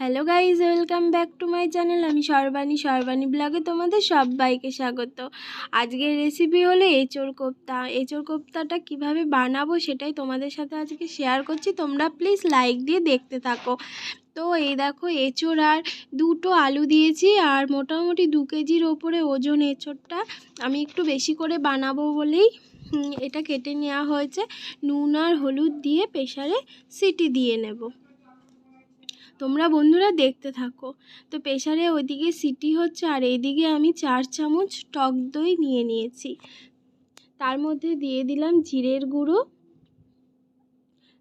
Hello guys welcome back to my channel. আমি সর্বাণী সর্বাণী ব্লগে তোমাদের সবাইকে স্বাগত। আজকের রেসিপি হলো এঁচোড় কোপ্তা। এঁচোড় কোপ্তাটা কীভাবে বানাবো সেটাই তোমাদের সাথে আজকে শেয়ার করছি। তোমরা প্লিজ লাইক দিয়ে দেখতে থাকো। তো এই দেখো এঁচোড় আর দুটো আলু দিয়েছি আর মোটামুটি দু কেজির ওপরে ওজন এঁচোড়টা আমি একটু বেশি করে বানাবো বলেই এটা কেটে নেওয়া হয়েছে। নুন আর হলুদ দিয়ে প্রেশারে সিটি দিয়ে নেব। তোমরা বন্ধুরা দেখতে থাকো। তো প্রেশারে ওইদিকে সিটি হচ্ছে আর এইদিকে আমি চার চামচ টক দই নিয়ে নিয়েছি। তার মধ্যে দিয়ে দিলাম জিরের গুঁড়ো,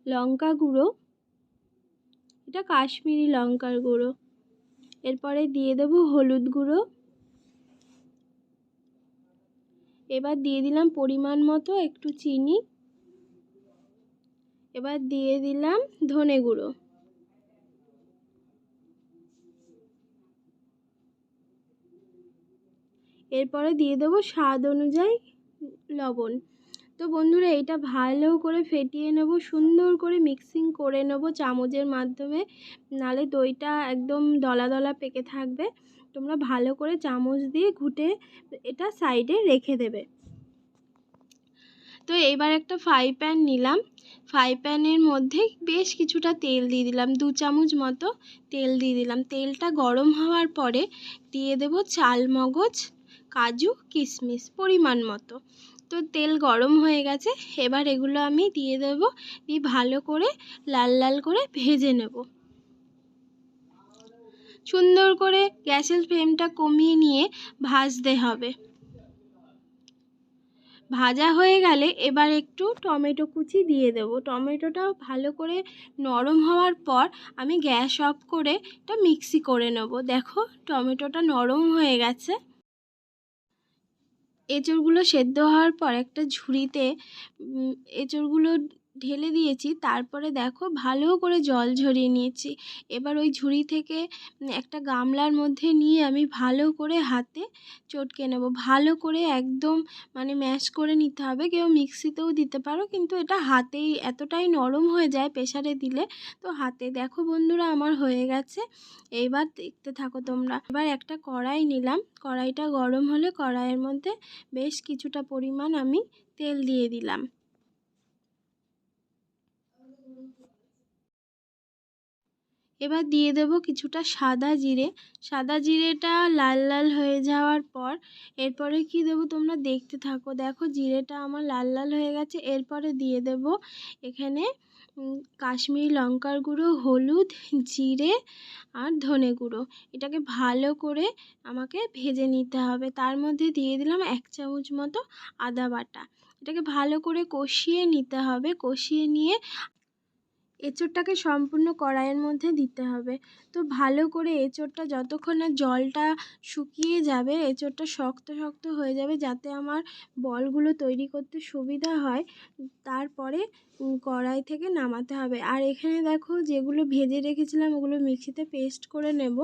লঙ্কা গুঁড়ো, এটা কাশ্মীরি লঙ্কার গুঁড়ো। এরপরে দিয়ে দেবো হলুদ গুঁড়ো। এবার দিয়ে দিলাম পরিমাণ মতো একটু চিনি। এবার দিয়ে দিলাম ধনে গুঁড়ো। এরপরে দিয়ে দেবো স্বাদ অনুযায়ী লবণ। তো বন্ধুরা এটা ভালো করে ফেটিয়ে নেব, সুন্দর করে মিক্সিং করে নেব চামচের মাধ্যমে, নালে দইটা একদম দলা দলা পেকে থাকবে। তোমরা ভালো করে চামচ দিয়ে ঘুটে এটা সাইডে রেখে দেবে। তো এইবার একটা ফ্রাই প্যান নিলাম। ফ্রাই প্যানের মধ্যে বেশ কিছুটা তেল দিয়ে দিলাম, দু চামচ মতো তেল দিয়ে দিলাম। তেলটা গরম হওয়ার পরে দিয়ে দেব চাল মগজ কাজু কিশমিশ পরিমাণ মতো। তো তেল গরম হয়ে গেছে, এবার এগুলো আমি দিয়ে দেবো, দিয়ে ভালো করে লাল লাল করে ভেজে নেব। সুন্দর করে গ্যাসের ফ্লেমটা কমিয়ে নিয়ে ভাজতে হবে। ভাজা হয়ে গেলে এবার একটু টমেটো কুচি দিয়ে দেবো। টমেটোটা ভালো করে নরম হওয়ার পর আমি গ্যাস অফ করে এটা মিক্সি করে নেব। দেখো, টমেটোটা নরম হয়ে গেছে। এঁচড়গুলো সেদ্ধ হওয়ার পর একটা ঝুড়িতে এঁচড়গুলো ঢেলে দিয়েছি। তারপরে দেখো ভালো করে জল ঝরিয়ে নিয়েছি। এবার ওই ঝুড়ি থেকে একটা গামলার মধ্যে নিয়ে আমি ভালো করে হাতে চটকে নেব। ভালো করে একদম মানে ম্যাশ করে নিতে হবে। কেউ মিক্সিতেও দিতে পারো, কিন্তু এটা হাতেই এতটাই নরম হয়ে যায় প্রেশারে দিলে। তো হাতে দেখো বন্ধুরা আমার হয়ে গেছে। এইবার দেখতে থাকো তোমরা। এবার একটা কড়াই নিলাম। কড়াইটা গরম হলে কড়াইয়ের মধ্যে বেশ কিছুটা পরিমাণ আমি তেল দিয়ে দিলাম। এবার দিয়ে দেব কিছুটা সাদা জিরে। সাদা জিরেটা লাল লাল হয়ে যাওয়ার পর এরপরে কি দেবো তোমরা দেখতে থাকো। দেখো জিরেটা আমার লাল লাল হয়ে গেছে। এরপরে দিয়ে দেব এখানে কাশ্মীরি লঙ্কার গুঁড়ো, হলুদ, জিরে আর ধনে গুঁড়ো। এটাকে ভালো করে আমাকে ভেজে নিতে হবে। তার মধ্যে দিয়ে দিলাম এক চামচ মতো আদা বাটা। এটাকে ভালো করে কষিয়ে নিতে হবে। কষিয়ে নিয়ে এঁচোড়টাকে সম্পূর্ণ কড়াইয়ের মধ্যে দিতে হবে। তো ভালো করে এঁচোড়টা যতক্ষণ না জলটা শুকিয়ে যাবে, এঁচোড়টা শক্ত শক্ত হয়ে যাবে যাতে আমার বলগুলো তৈরি করতে সুবিধা হয়, তারপরে কড়াই থেকে নামাতে হবে। আর এখানে দেখো যেগুলো ভেজে রেখেছিলাম ওগুলো মিক্সিতে পেস্ট করে নেব।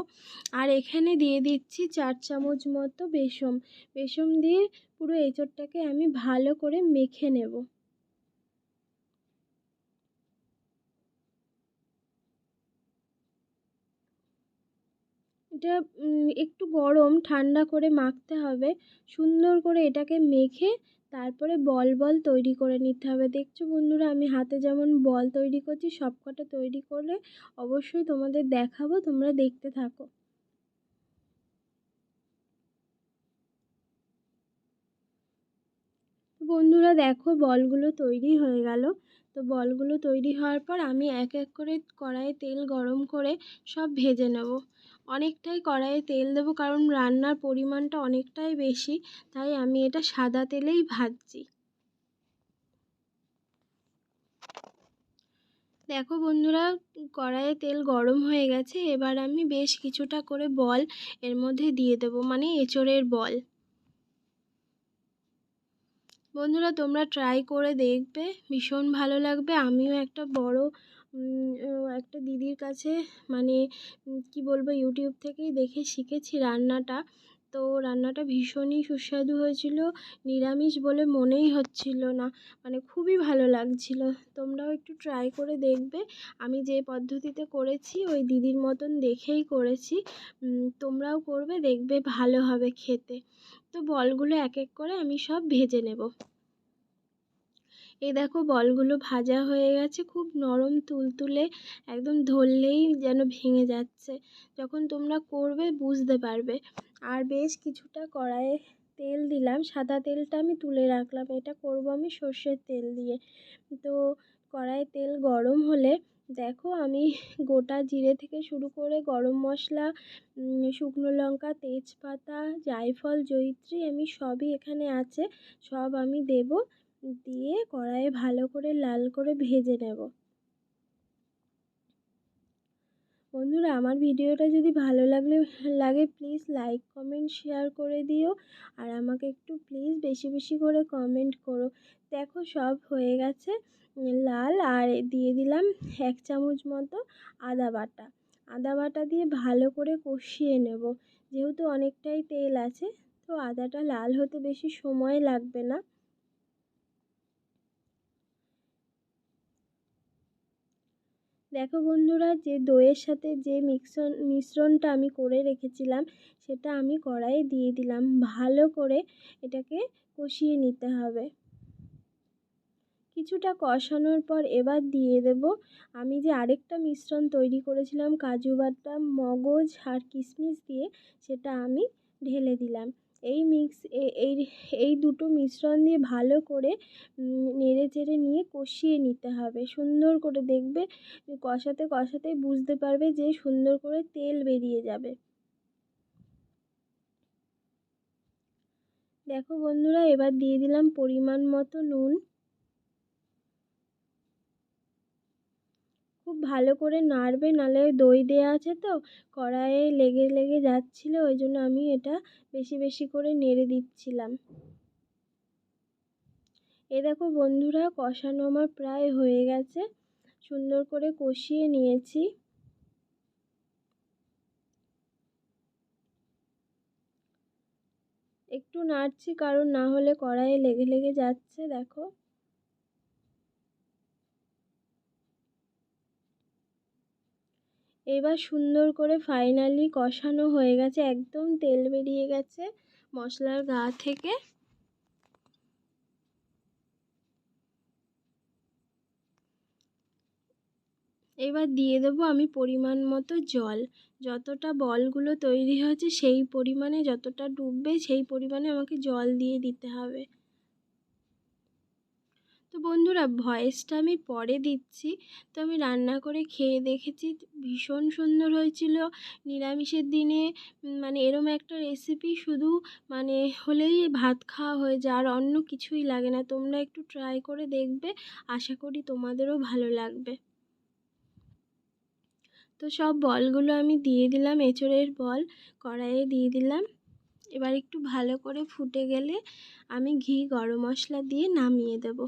আর এখানে দিয়ে দিচ্ছি চার চামচ মতো বেসম। বেসম দিয়ে পুরো এঁচোড়টাকে আমি ভালো করে মেখে নেব। এটা একটু গরম, ঠান্ডা করে মাখতে হবে। সুন্দর করে এটাকে মেখে তারপরে বল বল তৈরি করে নিতে হবে। দেখছ বন্ধুরা, আমি হাতে যেমন বল তৈরি করছি, সবকটা তৈরি করে অবশ্যই তোমাদের দেখাবো, তোমরা দেখতে থাকো। বন্ধুরা দেখো বলগুলো তৈরি হয়ে গেল। তো বলগুলো তৈরি হওয়ার পর আমি এক এক করে কড়াইয়ে তেল গরম করে সব ভেজে নেব। অনেকটাই কড়াইয়ে তেল দেবো কারণ রান্নার পরিমাণটা অনেকটাই বেশি, তাই আমি এটা সাদা তেলেই ভাজছি। দেখো বন্ধুরা, কড়াইয়ে তেল গরম হয়ে গেছে, এবার আমি বেশ কিছুটা করে বল এর মধ্যে দিয়ে দেবো মানে এঁচড়ের বল। বন্ধুরা, তোমরা ট্রাই করে দেখবে। ভীষণ ভালো লাগবে। আমিও একটা বড় একটা দিদির কাছে মানে কি বলব ইউটিউব থেকেই দেখে শিখেছি রান্নাটা। তো রান্নাটা ভীষণই সুস্বাদু হয়েছিল, নিরামিষ বলে মনেই হচ্ছিল না মানে খুবই ভালো লাগছিল। তোমরাও একটু ট্রাই করে দেখবে, আমি যে পদ্ধতিতে করেছি ওই দিদির মতন দেখেই করেছি তোমরাও করবে, দেখবে ভালো হবে খেতে। তো বলগুলো এক এক করে আমি সব ভেজে নেব। এই দেখো বলগুলো ভাজা হয়ে গেছে, খুব নরম তুলতুলে একদম ধরলেই যেন ভেঙে যাচ্ছে। যখন তোমরা করবে বুঝতে পারবে। আর বেশ কিছুটা কড়াইয়ে তেল দিলাম, সাদা তেলটা আমি তুলে রাখলাম, এটা করব আমি সর্ষের তেল দিয়ে। তো কড়াইয়ে তেল গরম হলে দেখো আমি গোটা জিরে থেকে শুরু করে গরম মশলা শুকনো লঙ্কা, তেজপাতা, জায়ফল, জয়িত্রী, আমি সবই এখানে আছে, সব আমি দেব। দিয়ে কড়াইয়ে ভালো করে লাল করে ভেজে নেব। বন্ধুরা, আমার ভিডিওটা যদি ভালো লাগলে, লাগে প্লিজ লাইক কমেন্ট শেয়ার করে দিও। আর আমাকে একটু প্লিজ বেশি বেশি করে কমেন্ট করো। দেখো, সব হয়ে গেছে লাল। আর দিয়ে দিলাম এক চামচ মতো আদা বাটা। আদা বাটা দিয়ে ভালো করে কষিয়ে নেব। যেহেতু অনেকটাই তেল আছে, তো আদাটা লাল হতে বেশি সময় লাগবে না। দেখো বন্ধুরা, যে দইয়ের সাথে যে মিক্সন, মিশ্রণটা আমি করে রেখেছিলাম, সেটা আমি কড়াইয়ে দিয়ে দিলাম। ভালো করে এটাকে কষিয়ে নিতে হবে। কিছুটা কষানোর পর এবার দিয়ে দেব। আমি যে আরেকটা মিশ্রণ তৈরি করেছিলাম, কাজু বাদাম, মগজ আর কিশমিশ দিয়ে, সেটা আমি ঢেলে দিলাম। এই মিক্স এই এই দুটো মিশ্রণ দিয়ে ভালো করে নেড়ে চেড়ে নিয়ে কষিয়ে নিতে হবে। সুন্দর করে দেখবে কষাতে কষাতেই বুঝতে পারবে যে সুন্দর করে তেল বেরিয়ে যাবে। দেখো বন্ধুরা, এবার দিয়ে দিলাম পরিমাণ মতো নুন। ভালো করে নাড়বে নাহলে দই দেওয়া আছে তো, কড়াইয়ে লেগে লেগে যাচ্ছিল, ওই জন্য আমি এটা বেশি বেশি করে নেড়ে দিচ্ছিলাম। এ দেখো বন্ধুরা, কষানো আমার প্রায় হয়ে গেছে, সুন্দর করে কষিয়ে নিয়েছি। একটু নাড়ছি, কারণ না হলে কড়াইয়ে লেগে লেগে যাচ্ছে, দেখো। এবার সুন্দর করে ফাইনালি কষানো হয়ে গেছে, একদম তেল বেরিয়ে গেছে মশলার গা থেকে। এবার দিয়ে দেবো আমি পরিমাণ মতো জল। যতটা বলগুলো তৈরি হয়েছে সেই পরিমাণে যতটা ডুববে সেই পরিমাণে আমাকে জল দিয়ে দিতে হবে। তো বন্ধুরা ভয়েসটা আমি পরে দিচ্ছি। তো আমি রান্না করে খেয়ে দেখেছি, ভীষণ সুন্দর হয়েছিল। নিরামিষের দিনে মানে এরম একটা রেসিপি শুধু মানে হলেই ভাত খাওয়া হয়ে যায়, আর অন্য কিছুই লাগে না। তোমরা একটু ট্রাই করে দেখবে, আশা করি তোমাদেরও ভালো লাগবে। তো সব বলগুলো আমি দিয়ে দিলাম, এঁচড়ের বল, কড়াইয়ে দিয়ে দিলাম। এবার একটু ভালো করে ফুটে গেলে আমি ঘি, গরম মশলা দিয়ে নামিয়ে দেবো।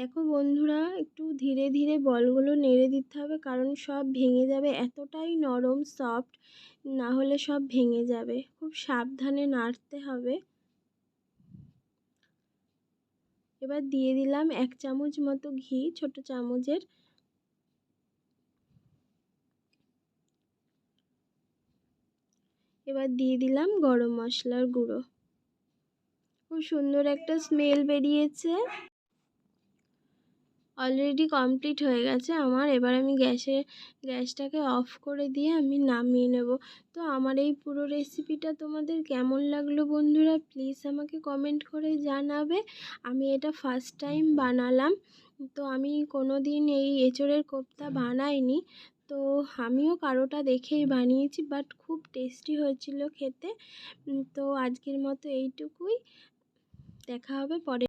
দেখো বন্ধুরা, একটু ধীরে ধীরে বলগুলো নেড়ে দিতে হবে, কারণ সব ভেঙে যাবে। এতটাই নরম সফট না হলে সব ভেঙে যাবে। খুব সাবধানে নাড়তে হবে। এবার দিয়ে দিলাম এক চামচ মতো ঘি, ছোট চামচের। এবার দিয়ে দিলাম গরম মশলার গুঁড়ো। খুব সুন্দর একটা স্মেল বেরিয়েছে। অলরেডি কমপ্লিট হয়ে গেছে আমার। এবার আমি গ্যাসে, গ্যাসটাকে অফ করে দিয়ে আমি নামিয়ে নেব। তো আমার এই পুরো রেসিপিটা তোমাদের কেমন লাগল বন্ধুরা? প্লিজ আমাকে কমেন্ট করে জানাবে। আমি এটা ফার্স্ট টাইম বানালাম। তো আমি কোনো দিন এই এঁচড়ের কোপ্তা বানাইনি। তো আমিও কারোটা দেখেই বানিয়েছি বাট খুব টেস্টি হয়েছিল খেতে। তো আজকের মতো এইটুকুই। দেখা হবে পরে।